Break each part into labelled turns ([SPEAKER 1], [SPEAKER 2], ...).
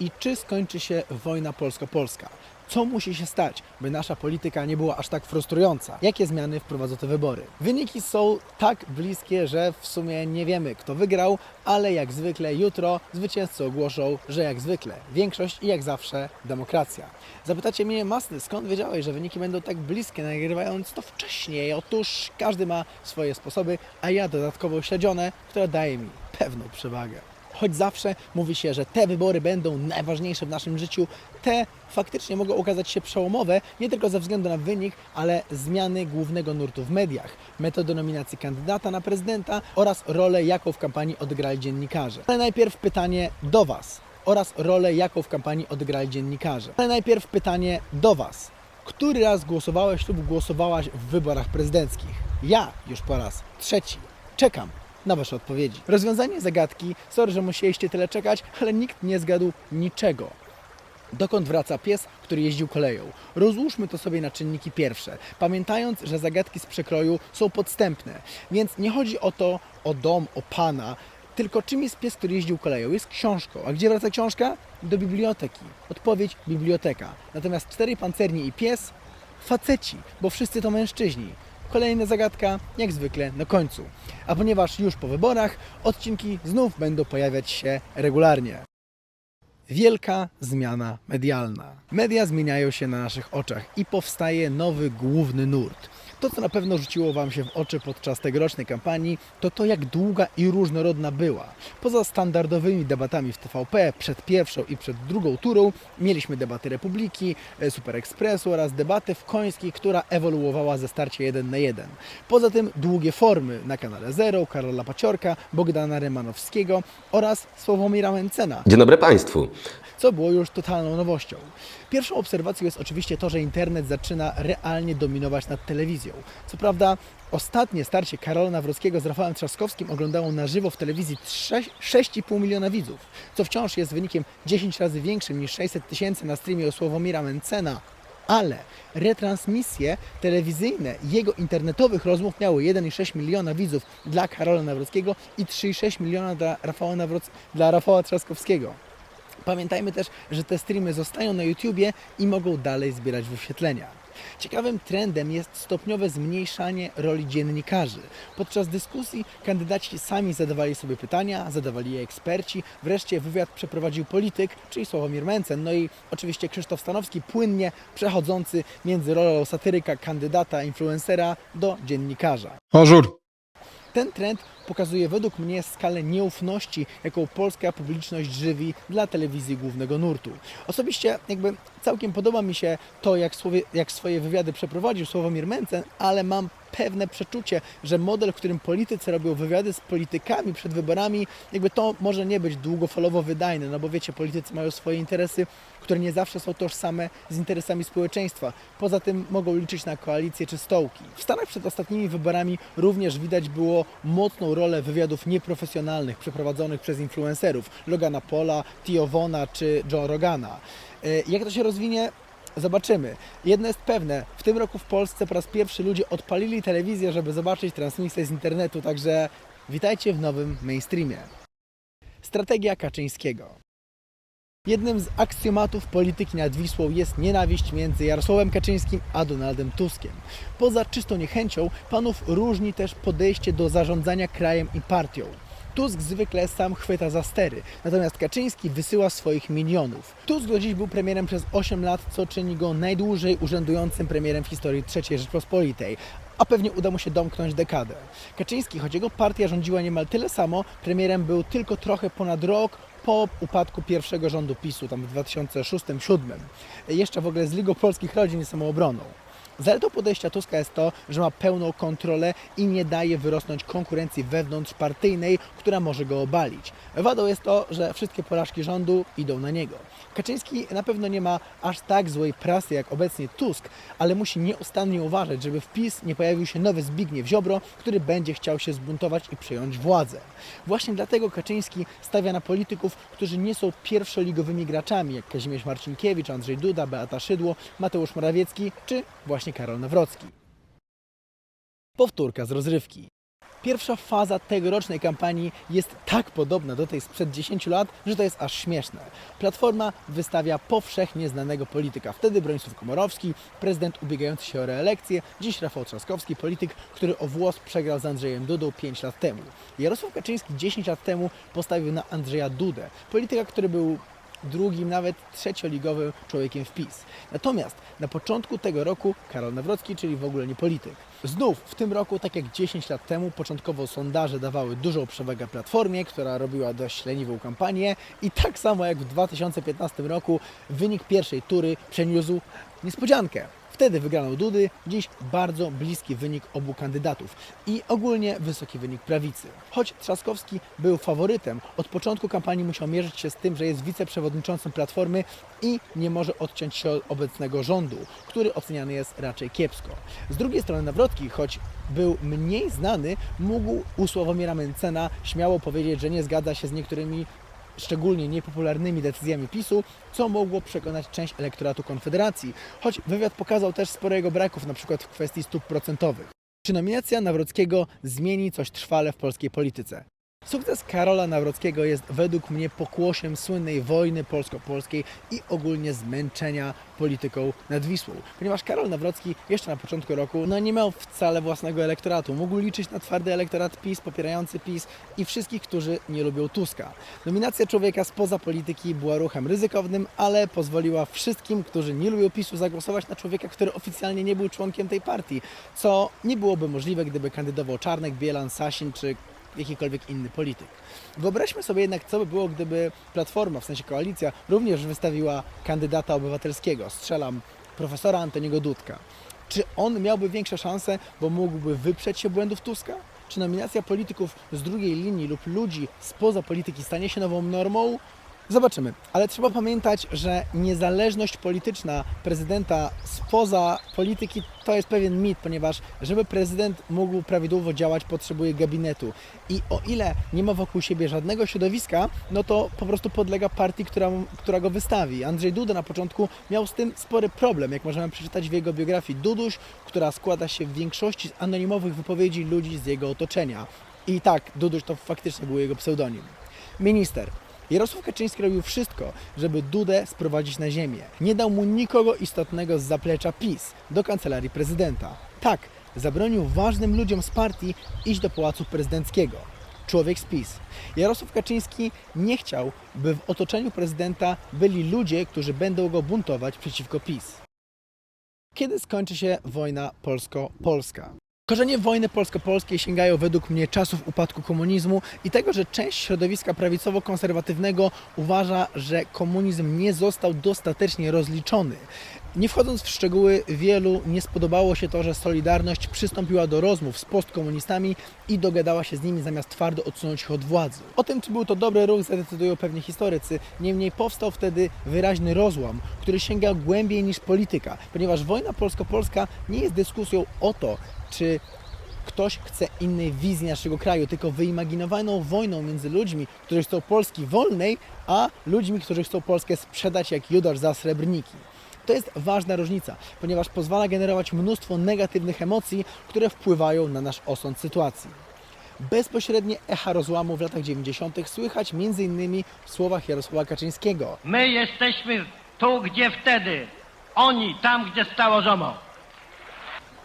[SPEAKER 1] I czy skończy się wojna polsko-polska? Co musi się stać, by nasza polityka nie była aż tak frustrująca? Jakie zmiany wprowadzą te wybory? Wyniki są tak bliskie, że w sumie nie wiemy, kto wygrał, ale jak zwykle jutro zwycięzcy ogłoszą, że jak zwykle większość i jak zawsze demokracja. Zapytacie mnie, Masny, skąd wiedziałeś, że wyniki będą tak bliskie, nagrywając to wcześniej? Otóż każdy ma swoje sposoby, a ja dodatkowo śledzione, które daje mi pewną przewagę. Choć zawsze mówi się, że te wybory będą najważniejsze w naszym życiu, te faktycznie mogą okazać się przełomowe nie tylko ze względu na wynik, ale zmiany głównego nurtu w mediach, metody nominacji kandydata na prezydenta oraz rolę, jaką w kampanii odegrali dziennikarze. Ale najpierw pytanie do Was oraz rolę, jaką w kampanii odegrali dziennikarze. Ale najpierw pytanie do Was. Który raz głosowałeś lub głosowałaś w wyborach prezydenckich? Ja już po raz trzeci. Czekam na Wasze odpowiedzi. Rozwiązanie zagadki, sorry, że musieliście tyle czekać, ale nikt nie zgadł niczego. Dokąd wraca pies, który jeździł koleją? Rozłóżmy to sobie na czynniki pierwsze, pamiętając, że zagadki z przekroju są podstępne. Więc nie chodzi o to, o dom, o pana, tylko czym jest pies, który jeździł koleją? Jest książką. A gdzie wraca książka? Do biblioteki. Odpowiedź biblioteka. Natomiast cztery pancerni i pies faceci, bo wszyscy to mężczyźni. Kolejna zagadka, jak zwykle, na końcu. A ponieważ już po wyborach, odcinki znów będą pojawiać się regularnie. Wielka zmiana medialna. Media zmieniają się na naszych oczach i powstaje nowy główny nurt. To, co na pewno rzuciło Wam się w oczy podczas tegorocznej kampanii, to to, jak długa i różnorodna była. Poza standardowymi debatami w TVP przed pierwszą i przed drugą turą, mieliśmy debaty Republiki, e, Super Expressu oraz debatę w Końskiej, która ewoluowała ze starcie 1 na 1. Poza tym długie formy na kanale Zero, Karola Paciorka, Bogdana Rymanowskiego oraz Sławomira Mencena
[SPEAKER 2] Dzień dobry Państwu.
[SPEAKER 1] Co było już totalną nowością. Pierwszą obserwacją jest oczywiście to, że internet zaczyna realnie dominować nad telewizją. Co prawda, ostatnie starcie Karola Nawrockiego z Rafałem Trzaskowskim oglądało na żywo w telewizji 6 6,5 miliona widzów, co wciąż jest wynikiem 10 razy większym niż 600 tysięcy na streamie u Sławomira Mencena. Ale retransmisje telewizyjne jego internetowych rozmów miały 1,6 miliona widzów dla Karola Nawrockiego i 3,6 miliona dla Rafała, Nawroc- dla Rafała Trzaskowskiego. Pamiętajmy też, że te streamy zostają na YouTubie i mogą dalej zbierać wyświetlenia. Ciekawym trendem jest stopniowe zmniejszanie roli dziennikarzy. Podczas dyskusji kandydaci sami zadawali sobie pytania, zadawali je eksperci, wreszcie wywiad przeprowadził polityk, czyli Sławomir Mencen, no i oczywiście Krzysztof Stanowski, płynnie przechodzący między rolą satyryka, kandydata, influencera do dziennikarza.
[SPEAKER 3] Bonjour.
[SPEAKER 1] Ten trend pokazuje według mnie skalę nieufności, jaką polska publiczność żywi dla telewizji głównego nurtu. Osobiście jakby całkiem podoba mi się to, jak, słowie, jak swoje wywiady przeprowadził Sławomir Mencen, ale mam pewne przeczucie, że model, w którym politycy robią wywiady z politykami przed wyborami, jakby to może nie być długofalowo wydajne, no bo wiecie, politycy mają swoje interesy, które nie zawsze są tożsame z interesami społeczeństwa. Poza tym mogą liczyć na koalicje czy stołki. W Stanach przed ostatnimi wyborami również widać było mocną rolę wywiadów nieprofesjonalnych przeprowadzonych przez influencerów Logana Paula, Tio Vona czy Joe Rogana. E, Jak to się rozwinie? Zobaczymy. Jedno jest pewne, w tym roku w Polsce po raz pierwszy ludzie odpalili telewizję, żeby zobaczyć transmisję z internetu, także witajcie w nowym mainstreamie. Strategia Kaczyńskiego. Jednym z aksjomatów polityki nad Wisłą jest nienawiść między Jarosławem Kaczyńskim a Donaldem Tuskiem. Poza czystą niechęcią, panów różni też podejście do zarządzania krajem i partią. Tusk zwykle sam chwyta za stery, natomiast Kaczyński wysyła swoich minionów. Tusk do dziś był premierem przez 8 lat, co czyni go najdłużej urzędującym premierem w historii III Rzeczpospolitej, a pewnie uda mu się domknąć dekadę. Kaczyński, choć jego partia rządziła niemal tyle samo, premierem był tylko trochę ponad rok po upadku pierwszego rządu PiSu, tam w 2006-2007. Jeszcze w ogóle z Ligą Polskich Rodzin i Samoobroną. Zaletą podejścia Tuska jest to, że ma pełną kontrolę i nie daje wyrosnąć konkurencji wewnątrzpartyjnej, która może go obalić. Wadą jest to, że wszystkie porażki rządu idą na niego. Kaczyński na pewno nie ma aż tak złej prasy jak obecnie Tusk, ale musi nieustannie uważać, żeby w PiS nie pojawił się nowy Zbigniew Ziobro, który będzie chciał się zbuntować i przejąć władzę. Właśnie dlatego Kaczyński stawia na polityków, którzy nie są pierwszoligowymi graczami, jak Kazimierz Marcinkiewicz, Andrzej Duda, Beata Szydło, Mateusz Morawiecki czy właśnie Karol Nawrocki. Powtórka z rozrywki. Pierwsza faza tegorocznej kampanii jest tak podobna do tej sprzed 10 lat, że to jest aż śmieszne. Platforma wystawia powszechnie znanego polityka. Wtedy Bronisław Komorowski, prezydent ubiegający się o reelekcję, dziś Rafał Trzaskowski, polityk, który o włos przegrał z Andrzejem Dudą 5 lat temu. Jarosław Kaczyński 10 lat temu postawił na Andrzeja Dudę, polityka, który był drugim, nawet trzecioligowym człowiekiem w PiS. Natomiast na początku tego roku Karol Nawrocki, czyli w ogóle nie polityk. Znów w tym roku, tak jak 10 lat temu, początkowo sondaże dawały dużą przewagę Platformie, która robiła dość leniwą kampanię i tak samo jak w 2015 roku wynik pierwszej tury przeniósł niespodziankę. Wtedy wygrano Dudy, dziś bardzo bliski wynik obu kandydatów i ogólnie wysoki wynik prawicy. Choć Trzaskowski był faworytem, od początku kampanii musiał mierzyć się z tym, że jest wiceprzewodniczącym Platformy i nie może odciąć się od obecnego rządu, który oceniany jest raczej kiepsko. Z drugiej strony Nawrocki, choć był mniej znany, mógł u Sławomira Mencena śmiało powiedzieć, że nie zgadza się z niektórymi szczególnie niepopularnymi decyzjami PiSu, co mogło przekonać część elektoratu Konfederacji, choć wywiad pokazał też sporo jego braków, przykład w kwestii stóp procentowych. Czy nominacja Nawrockiego zmieni coś trwale w polskiej polityce? Sukces Karola Nawrockiego jest według mnie pokłosiem słynnej wojny polsko-polskiej i ogólnie zmęczenia polityką nad Wisłą. Ponieważ Karol Nawrocki jeszcze na początku roku no nie miał wcale własnego elektoratu. Mógł liczyć na twardy elektorat PiS, popierający PiS i wszystkich, którzy nie lubią Tuska. Nominacja człowieka spoza polityki była ruchem ryzykownym, ale pozwoliła wszystkim, którzy nie lubią PiSu zagłosować na człowieka, który oficjalnie nie był członkiem tej partii, co nie byłoby możliwe, gdyby kandydował Czarnek, Bielan, Sasin czy jakikolwiek inny polityk. Wyobraźmy sobie jednak, co by było, gdyby Platforma, w sensie koalicja, również wystawiła kandydata obywatelskiego, strzelam, profesora Antoniego Dudka. Czy on miałby większe szanse, bo mógłby wyprzeć się błędów Tuska? Czy nominacja polityków z drugiej linii lub ludzi spoza polityki stanie się nową normą? Zobaczymy, ale trzeba pamiętać, że niezależność polityczna prezydenta spoza polityki to jest pewien mit, ponieważ żeby prezydent mógł prawidłowo działać, potrzebuje gabinetu. I o ile nie ma wokół siebie żadnego środowiska, no to po prostu podlega partii, która, która go wystawi. Andrzej Duda na początku miał z tym spory problem, jak możemy przeczytać w jego biografii Duduś, która składa się w większości z anonimowych wypowiedzi ludzi z jego otoczenia. I tak, Duduś to faktycznie był jego pseudonim. Minister. Jarosław Kaczyński robił wszystko, żeby Dudę sprowadzić na ziemię. Nie dał mu nikogo istotnego z zaplecza PiS do kancelarii prezydenta. Tak, zabronił ważnym ludziom z partii iść do pałacu prezydenckiego. Człowiek z PiS. Jarosław Kaczyński nie chciał, by w otoczeniu prezydenta byli ludzie, którzy będą go buntować przeciwko PiS. Kiedy skończy się wojna polsko-polska? Korzenie wojny polsko-polskiej sięgają według mnie czasów upadku komunizmu i tego, że część środowiska prawicowo-konserwatywnego uważa, że komunizm nie został dostatecznie rozliczony. Nie wchodząc w szczegóły, wielu nie spodobało się to, że Solidarność przystąpiła do rozmów z postkomunistami i dogadała się z nimi zamiast twardo odsunąć ich od władzy. O tym, czy był to dobry ruch, zadecydują pewnie historycy. Niemniej powstał wtedy wyraźny rozłam, który sięga głębiej niż polityka, ponieważ wojna polsko-polska nie jest dyskusją o to, czy ktoś chce innej wizji naszego kraju, tylko wyimaginowaną wojną między ludźmi, którzy chcą Polski wolnej, a ludźmi, którzy chcą Polskę sprzedać jak Judasz za srebrniki. To jest ważna różnica, ponieważ pozwala generować mnóstwo negatywnych emocji, które wpływają na nasz osąd sytuacji. Bezpośrednie echa rozłamu w latach 90. słychać m.in. w słowach Jarosława Kaczyńskiego.
[SPEAKER 2] My jesteśmy tu, gdzie wtedy. Oni tam, gdzie stało ZOMO.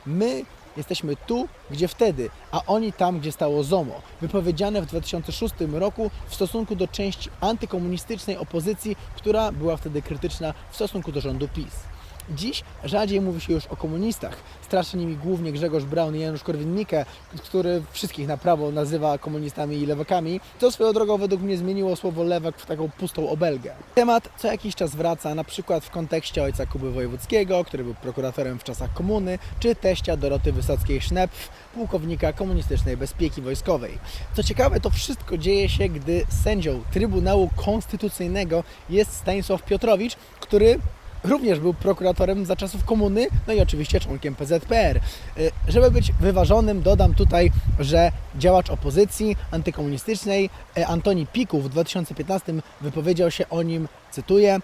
[SPEAKER 1] My jesteśmy tu, gdzie wtedy, a oni tam, gdzie stało ZOMO. Wypowiedziane w 2006 roku w stosunku do części antykomunistycznej opozycji, która była wtedy krytyczna w stosunku do rządu PiS. Dziś rzadziej mówi się już o komunistach. Straszy nimi głównie Grzegorz Braun i Janusz Korwin-Mikke, który wszystkich na prawo nazywa komunistami i lewakami, co swoją drogą według mnie zmieniło słowo lewak w taką pustą obelgę. Temat co jakiś czas wraca, na przykład w kontekście ojca Kuby Wojewódzkiego, który był prokuratorem w czasach komuny, czy teścia Doroty Wysockiej-Sznepf, pułkownika komunistycznej bezpieki wojskowej. Co ciekawe, to wszystko dzieje się, gdy sędzią Trybunału Konstytucyjnego jest Stanisław Piotrowicz, który również był prokuratorem za czasów komuny, no i oczywiście członkiem PZPR. Y, Żeby być wyważonym, dodam tutaj, że działacz opozycji antykomunistycznej y, Antoni Piku w 2015 wypowiedział się o nim, cytuję,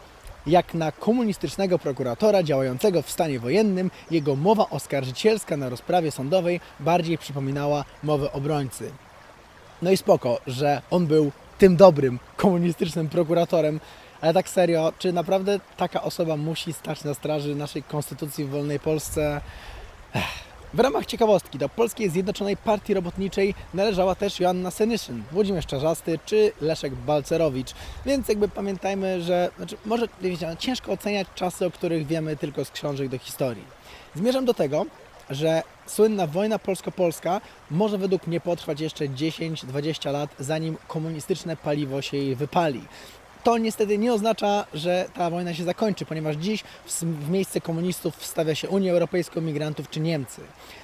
[SPEAKER 1] jak na komunistycznego prokuratora działającego w stanie wojennym, jego mowa oskarżycielska na rozprawie sądowej bardziej przypominała mowę obrońcy. No i spoko, że on był tym dobrym komunistycznym prokuratorem, ale tak serio, czy naprawdę taka osoba musi stać na straży naszej konstytucji w wolnej Polsce? Ech. W ramach ciekawostki do Polskiej Zjednoczonej Partii Robotniczej należała też Joanna Senyszyn, Włodzimierz Czarzasty czy Leszek Balcerowicz. Więc jakby pamiętajmy, że znaczy, może wiecie, ciężko oceniać czasy, o których wiemy tylko z książek do historii. Zmierzam do tego, że słynna wojna polsko-polska może według mnie potrwać jeszcze 10-20 lat, zanim komunistyczne paliwo się jej wypali. To niestety nie oznacza, że ta wojna się zakończy, ponieważ dziś w, miejsce komunistów wstawia się Unię Europejską, migrantów czy Niemcy.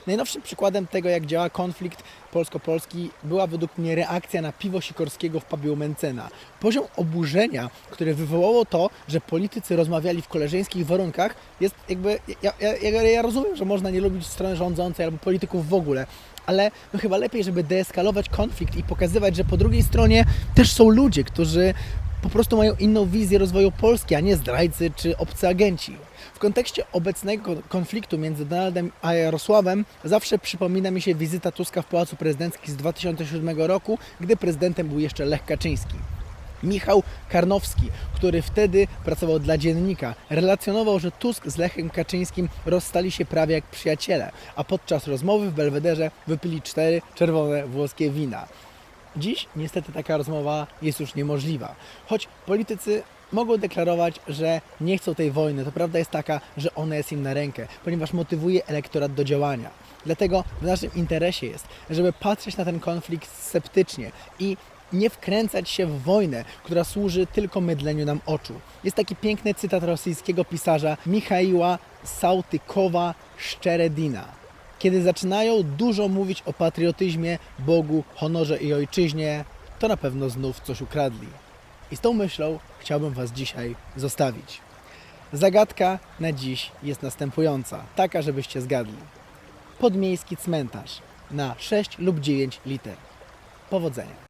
[SPEAKER 1] Najnowszym przykładem tego, jak działa konflikt polsko-polski, była według mnie reakcja na piwo Sikorskiego w pubie Mencena. Poziom oburzenia, które wywołało to, że politycy rozmawiali w koleżeńskich warunkach, jest jakby. Ja, ja, ja, ja rozumiem, że można nie lubić strony rządzącej albo polityków w ogóle, ale no chyba lepiej, żeby deeskalować konflikt i pokazywać, że po drugiej stronie też są ludzie, którzy po prostu mają inną wizję rozwoju Polski, a nie zdrajcy czy obcy agenci. W kontekście obecnego konfliktu między Donaldem a Jarosławem zawsze przypomina mi się wizyta Tuska w Pałacu Prezydenckim z 2007 roku, gdy prezydentem był jeszcze Lech Kaczyński. Michał Karnowski, który wtedy pracował dla dziennika, relacjonował, że Tusk z Lechem Kaczyńskim rozstali się prawie jak przyjaciele, a podczas rozmowy w Belwederze wypili cztery czerwone włoskie wina. Dziś niestety taka rozmowa jest już niemożliwa. Choć politycy mogą deklarować, że nie chcą tej wojny, to prawda jest taka, że ona jest im na rękę, ponieważ motywuje elektorat do działania. Dlatego w naszym interesie jest, żeby patrzeć na ten konflikt sceptycznie i nie wkręcać się w wojnę, która służy tylko mydleniu nam oczu. Jest taki piękny cytat rosyjskiego pisarza Michaiła Sautykowa Szczeredina. Kiedy zaczynają dużo mówić o patriotyzmie, Bogu, honorze i ojczyźnie, to na pewno znów coś ukradli. I z tą myślą chciałbym Was dzisiaj zostawić. Zagadka na dziś jest następująca, taka żebyście zgadli. Podmiejski cmentarz na 6 lub 9 liter. Powodzenia.